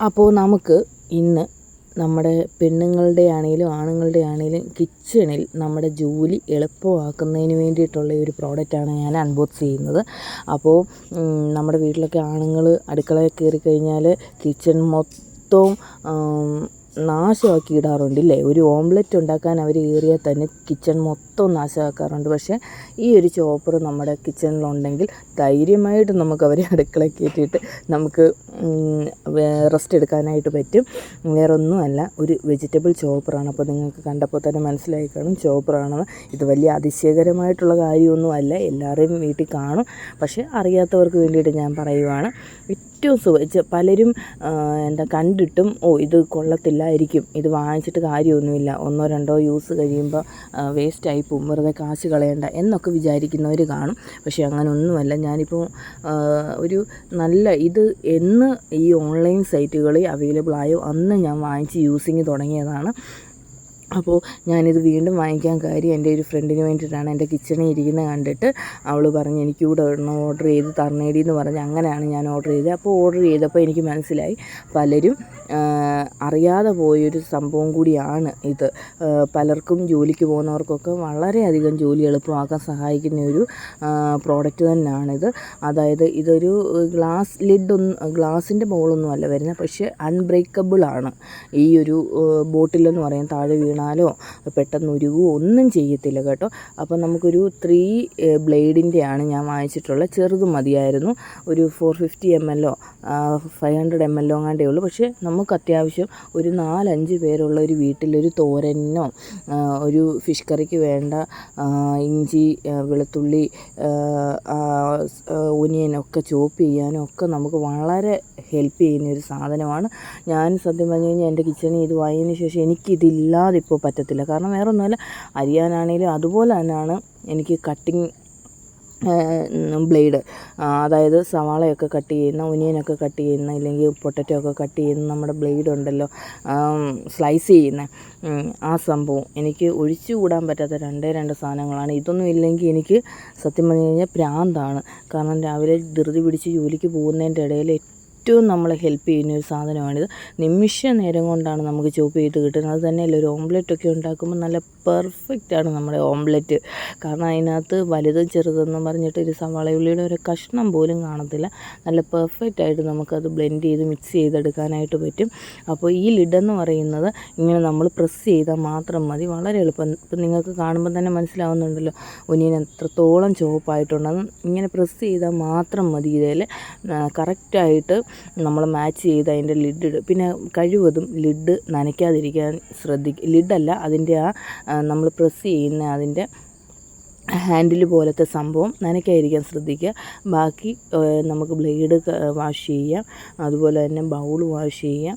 അപ്പോൾ നമുക്ക് ഇന്ന് നമ്മുടെ പെണ്ണുങ്ങളുടെ ആണെങ്കിലും ആണുങ്ങളുടെ ആണെങ്കിലും കിച്ചണിൽ നമ്മുടെ ജോലി എളുപ്പമാക്കുന്നതിന് വേണ്ടിയിട്ടുള്ള ഒരു പ്രോഡക്റ്റാണ് ഞാൻ അൺബോക്സ് ചെയ്യുന്നത്. അപ്പോൾ നമ്മുടെ വീട്ടിലൊക്കെ ആണുങ്ങൾ അടുക്കളയിൽ കയറി കഴിഞ്ഞാൽ കിച്ചൺ മൊത്തവും നാശമാക്കി ഇടാറുണ്ട് ഇല്ലേ ഒരു ഓംലെറ്റ് ഉണ്ടാക്കാൻ അവർ ഏറിയാൽ തന്നെ കിച്ചൺ മൊത്തം നാശമാക്കാറുണ്ട്. പക്ഷേ ഈ ഒരു ചോപ്പർ നമ്മുടെ കിച്ചണിലുണ്ടെങ്കിൽ ധൈര്യമായിട്ട് നമുക്ക് അവരെ അടുക്കള കയറ്റിയിട്ട് നമുക്ക് റെസ്റ്റ് എടുക്കാനായിട്ട് പറ്റും. വേറൊന്നുമല്ല ഒരു വെജിറ്റബിൾ ചോപ്പറാണ്. അപ്പോൾ നിങ്ങൾക്ക് കണ്ടപ്പോൾ തന്നെ മനസ്സിലായി കാണും. ചോപ്പറാണെന്ന് ഇത് വലിയ അതിശയകരമായിട്ടുള്ള കാര്യമൊന്നുമല്ല. എല്ലാവരെയും വീട്ടിൽ കാണും. പക്ഷേ അറിയാത്തവർക്ക് വേണ്ടിയിട്ട് ഞാൻ പറയുവാണ്. ഏറ്റവും സുഖ പലരും എന്താ കണ്ടിട്ടും ഓ ഇത് കൊള്ളത്തില്ലായിരിക്കും ഇത് വാങ്ങിച്ചിട്ട് കാര്യമൊന്നുമില്ല. ഒന്നോ രണ്ടോ യൂസ് കഴിയുമ്പോൾ വേസ്റ്റായി പോവും. വെറുതെ കാശ് കളയണ്ട എന്നൊക്കെ വിചാരിക്കുന്നവർ കാണും. പക്ഷേ അങ്ങനെ ഒന്നുമല്ല ഞാനിപ്പോൾ ഒരു നല്ല ഇത് എന്ന് ഈ ഓൺലൈൻ സൈറ്റുകളിൽ അവൈലബിൾ ആയോ? അന്ന് ഞാൻ വാങ്ങിച്ച് യൂസിങ് തുടങ്ങിയതാണ്. അപ്പോൾ ഞാനിത് വീണ്ടും വാങ്ങിക്കാൻ കാര്യം എന്റെ ഒരു ഫ്രണ്ടിന് വേണ്ടിയിട്ടാണ് എന്റെ കിച്ചണിൽ ഇരിക്കുന്നത് കണ്ടിട്ട് അവൾ പറഞ്ഞു എനിക്ക് ഇവിടെ ഓർഡർ ചെയ്ത് തരണേടി എന്ന് പറഞ്ഞ് അങ്ങനെയാണ് ഞാൻ ഓർഡർ ചെയ്തത്. അപ്പോൾ ഓർഡർ ചെയ്തപ്പോൾ എനിക്ക് മനസ്സിലായി പലരും അറിയാതെ പോയൊരു സംഭവം കൂടിയാണ് ഇത്. പലർക്കും ജോലിക്ക് പോകുന്നവർക്കൊക്കെ വളരെയധികം ജോലി എളുപ്പമാക്കാൻ സഹായിക്കുന്ന ഒരു പ്രോഡക്റ്റ് തന്നെയാണിത്. അതായത് ഇതൊരു ഗ്ലാസ് ലിഡൊന്നും ഗ്ലാസിന്റെ മുകളൊന്നും അല്ല വരുന്നത് പക്ഷേ അൺബ്രേക്കബിൾ ആണ്. ഈ ഒരു ബോട്ടിലെന്ന് പറയാൻ താഴെ വീണാലോ പെട്ടെന്ന് ഉരുകുകയോ ഒന്നും ചെയ്യത്തില്ല കേട്ടോ. അപ്പോൾ നമുക്കൊരു ത്രീ ബ്ലേഡിന്റെയാണ് ഞാൻ വാങ്ങിച്ചിട്ടുള്ളത്. ചെറുത് മതിയായിരുന്നു. ഒരു ഫോർ ഫിഫ്റ്റി എം എല്ലോ ഫൈവ് ഹൺഡ്രഡ് എം എൽ എങ്ങാണ്ടേ ഉള്ളൂ. പക്ഷേ നമുക്ക് അത്യാവശ്യം ഒരു നാലഞ്ച് പേരുള്ള ഒരു വീട്ടിലൊരു തോരനോ ഒരു ഫിഷ് കറിക്ക് വേണ്ട ഇഞ്ചി വെളുത്തുള്ളി ഒനിയനൊക്കെ ചോപ്പ് ചെയ്യാനും ഒക്കെ നമുക്ക് വളരെ ഹെൽപ്പ് ചെയ്യുന്ന ഒരു സാധനമാണ്. ഞാൻ സത്യം പറഞ്ഞു കഴിഞ്ഞാൽ എന്റെ കിച്ചണിൽ ഇത് വാങ്ങിയതിന് ശേഷം എനിക്കിതില്ലാതെ ഇപ്പോൾ പറ്റത്തില്ല. കാരണം വേറെ ഒന്നുമല്ല അരിയാനാണെങ്കിലും അതുപോലെ തന്നെയാണ് എനിക്ക് കട്ടിങ് ബ്ലേഡ്. അതായത് സവാളയൊക്കെ കട്ട് ചെയ്യുന്ന ഒനിയനൊക്കെ കട്ട് ചെയ്യുന്ന ഇല്ലെങ്കിൽ പൊട്ടറ്റോ ഒക്കെ കട്ട് ചെയ്യുന്ന നമ്മുടെ ബ്ലേഡ് ഉണ്ടല്ലോ സ്ലൈസ് ചെയ്യുന്ന ആ സംഭവം എനിക്ക് ഒഴിച്ചു കൂടാൻ പറ്റാത്ത രണ്ടേ രണ്ട് സാധനങ്ങളാണ്. ഇതൊന്നും ഇല്ലെങ്കിൽ എനിക്ക് സത്യം പറഞ്ഞു കഴിഞ്ഞാൽ പ്രാന്താണ്. കാരണം രാവിലെ ധൃതി പിടിച്ച് ജോലിക്ക് പോകുന്നതിന്റെ ഇടയിൽ ഏറ്റവും നമ്മളെ ഹെൽപ്പ് ചെയ്യുന്ന ഒരു സാധനമാണിത്. നിമിഷ നേരം കൊണ്ടാണ് നമുക്ക് ചോപ്പ് ചെയ്ത് കിട്ടുന്നത്. അത് തന്നെയല്ല ഒരു ഓംലെറ്റൊക്കെ ഉണ്ടാക്കുമ്പോൾ നല്ല പെർഫെക്റ്റാണ് നമ്മുടെ ഓംലെറ്റ് കാരണം അതിനകത്ത് വലുതും ചെറുതെന്നും പറഞ്ഞിട്ട് ഒരു സവാളയുള്ളിയുടെ ഒരു കഷ്ണം പോലും കാണത്തില്ല. നല്ല പെർഫെക്റ്റ് ആയിട്ട് നമുക്കത് ബ്ലെൻഡ് ചെയ്ത് മിക്സ് ചെയ്തെടുക്കാനായിട്ട് പറ്റും. അപ്പോൾ ഈ ലിഡെന്ന് പറയുന്നത് ഇങ്ങനെ നമ്മൾ പ്രസ് ചെയ്താൽ മാത്രം മതി. വളരെ എളുപ്പം. ഇപ്പം നിങ്ങൾക്ക് കാണുമ്പോൾ തന്നെ മനസ്സിലാവുന്നുണ്ടല്ലോ ഒനിയൻ എത്രത്തോളം ചുവപ്പായിട്ടുണ്ടെന്ന് ഇങ്ങനെ പ്രസ് ചെയ്താൽ മാത്രം മതി ഇതിൽ കറക്റ്റായിട്ട് നമ്മൾ മാച്ച് ചെയ്ത് അതിന്റെ ലിഡ് പിന്നെ കഴിവതും ലിഡ് നനയ്ക്കാതിരിക്കാൻ ശ്രദ്ധിക്കുക ലിഡല്ല അതിന്റെ ആ നമ്മൾ പ്രസ് ചെയ്യുന്ന അതിന്റെ ഹാൻഡിൽ പോലത്തെ സംഭവം നനയ്ക്കാതിരിക്കാൻ ശ്രദ്ധിക്കുക. ബാക്കി നമുക്ക് ബ്ലേഡ് വാഷ് ചെയ്യാം അതുപോലെ തന്നെ ബൗൾ വാഷ് ചെയ്യാം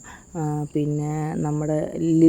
പിന്നെ നമ്മുടെ ലിഡ്